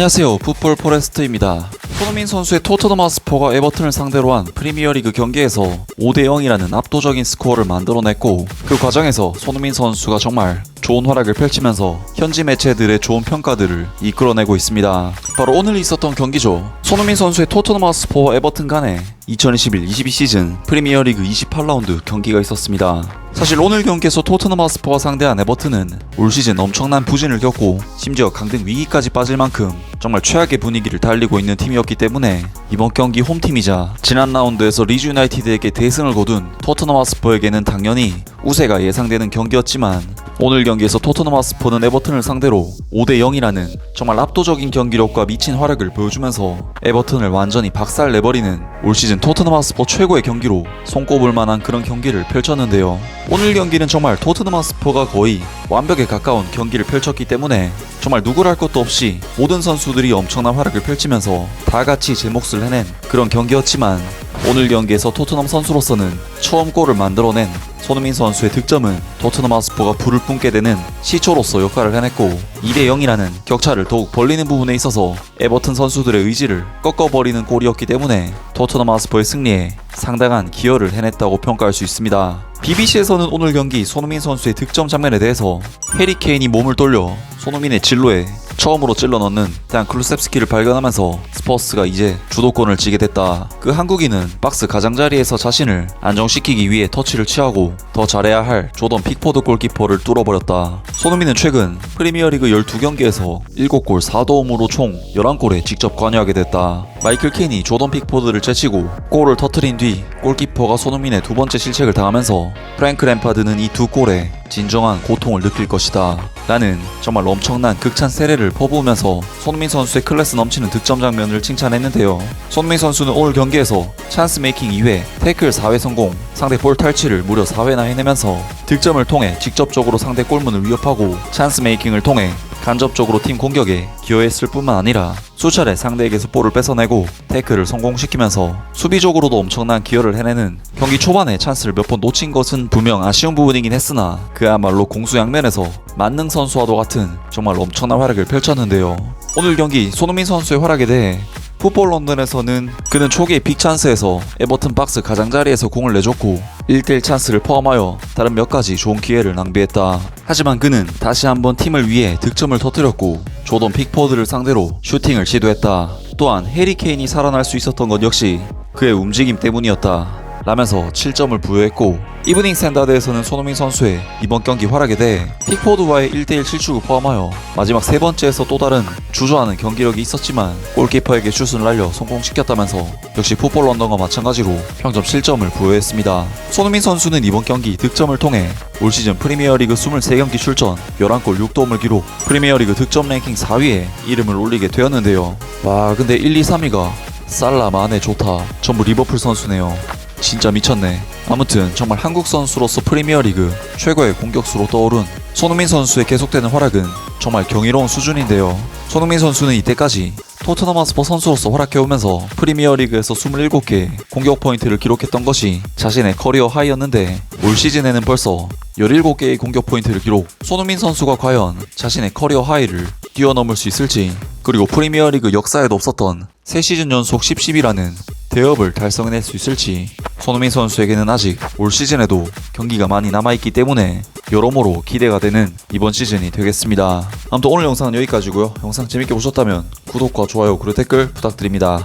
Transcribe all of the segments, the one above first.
안녕하세요. 풋볼 포레스트입니다. 손흥민 선수의 토트넘 하스퍼가 에버튼을 상대로 한 프리미어리그 경기에서 5대 0이라는 압도적인 스코어를 만들어냈고 그 과정에서 손흥민 선수가 정말 좋은 활약을 펼치면서 현지 매체들의 좋은 평가들을 이끌어내고 있습니다. 바로 오늘 있었던 경기죠. 손흥민 선수의 토트넘 하스퍼와 에버튼 간에 2021-22 시즌 프리미어리그 28라운드 경기가 있었습니다. 사실 오늘 경기에서 토트넘 하스퍼가 상대한 에버튼은 올 시즌 엄청난 부진을 겪고 심지어 강등 위기까지 빠질 만큼 정말 최악의 분위기를 달리고 있는 팀이었기 때문에 이번 경기 홈팀이자 지난 라운드에서 리즈 유나이티드에게 대승을 거둔 토트넘 하스퍼에게는 당연히 우세가 예상되는 경기였지만 오늘 경기에서 토트넘 하스퍼는 에버튼을 상대로 5대 0이라는 정말 압도적인 경기력과 미친 활약을 보여주면서 에버튼을 완전히 박살 내버리는 올 시즌 토트넘 하스퍼 최고의 경기로 손꼽을 만한 그런 경기를 펼쳤는데요. 오늘 경기는 정말 토트넘 하스퍼가 거의 완벽에 가까운 경기를 펼쳤기 때문에 정말 누구랄 것도 없이 모든 선수들이 엄청난 활약을 펼치면서 다 같이 제 몫을 해낸 그런 경기였지만 오늘 경기에서 토트넘 선수로서는 처음 골을 만들어낸 손흥민 선수의 득점은 토트넘 하스퍼가 불을 뿜게 되는 시초로서 역할을 해냈고 2대 0이라는 격차를 더욱 벌리는 부분에 있어서 에버튼 선수들의 의지를 꺾어버리는 골이었기 때문에 토트넘 하스퍼의 승리에 상당한 기여를 해냈다고 평가할 수 있습니다. BBC에서는 오늘 경기 손흥민 선수의 득점 장면에 대해서 해리 케인이 몸을 돌려 손흥민의 진로에 처음으로 찔러 넣는 단 클루셉스키를 발견하면서 스퍼스가 이제 주도권을 쥐게 됐다. 그 한국인은 박스 가장자리에서 자신을 안정시키기 위해 터치를 취하고 더 잘해야 할 조던 픽포드 골키퍼를 뚫어버렸다. 손흥민은 최근 프리미어리그 12경기에서 7골 4도움으로 총 11골에 직접 관여하게 됐다. 마이클 케인이 조던 픽포드를 제치고 골을 터트린 뒤 골키퍼가 손흥민의 두 번째 실책을 당하면서 프랭크 램파드는 이 두 골에 진정한 고통을 느낄 것이다. 나는 정말 엄청난 극찬 세례를 퍼부으면서 손흥민 선수의 클래스 넘치는 득점 장면을 칭찬했는데요. 손흥민 선수는 오늘 경기에서 찬스 메이킹 2회, 태클 4회 성공, 상대 볼 탈취를 무려 4회나 해내면서 득점을 통해 직접적으로 상대 골문을 위협하고 찬스 메이킹을 통해 간접적으로 팀 공격에 기여했을 뿐만 아니라 수차례 상대에게서 볼을 뺏어내고 태클을 성공시키면서 수비적으로도 엄청난 기여를 해내는 경기 초반에 찬스를 몇 번 놓친 것은 분명 아쉬운 부분이긴 했으나 그야말로 공수 양면에서 만능 선수와도 같은 정말 엄청난 활약을 펼쳤는데요. 오늘 경기 손흥민 선수의 활약에 대해 풋볼 런던에서는 그는 초기의 빅찬스에서 에버튼 박스 가장자리에서 공을 내줬고 1대1 찬스를 포함하여 다른 몇 가지 좋은 기회를 낭비했다. 하지만 그는 다시 한번 팀을 위해 득점을 터뜨렸고 조던 픽포드를 상대로 슈팅을 시도했다. 또한 해리 케인이 살아날 수 있었던 것 역시 그의 움직임 때문이었다. 라면서 7점을 부여했고 이브닝 스탠다드에서는 손흥민 선수의 이번 경기 활약에 대해 픽포드와의 1대1 실축을 포함하여 마지막 세 번째에서 또 다른 주저하는 경기력이 있었지만 골키퍼에게 슛을 날려 성공시켰다면서 역시 풋볼 런던과 마찬가지로 평점 7점을 부여했습니다. 손흥민 선수는 이번 경기 득점을 통해 올 시즌 프리미어리그 23경기 출전 11골 6도움을 기록 프리미어리그 득점 랭킹 4위에 이름을 올리게 되었는데요. 와 근데 1, 2, 3위가 살라 마네 좋다 전부 리버풀 선수네요. 진짜 미쳤네. 아무튼 정말 한국 선수로서 프리미어리그 최고의 공격수로 떠오른 손흥민 선수의 계속되는 활약은 정말 경이로운 수준인데요. 손흥민 선수는 이때까지 토트넘 하스퍼 선수로서 활약해오면서 프리미어리그에서 27개 공격 포인트를 기록했던 것이 자신의 커리어 하이였는데 올 시즌에는 벌써 17개의 공격 포인트를 기록. 손흥민 선수가 과연 자신의 커리어 하이를 뛰어넘을 수 있을지 그리고 프리미어리그 역사에도 없었던 3시즌 연속 10, 10이라는 대업을 달성해낼 수 있을지 손흥민 선수에게는 아직 올 시즌에도 경기가 많이 남아있기 때문에 여러모로 기대가 되는 이번 시즌이 되겠습니다. 아무튼 오늘 영상은 여기까지고요. 영상 재밌게 보셨다면 구독과 좋아요 그리고 댓글 부탁드립니다.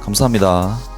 감사합니다.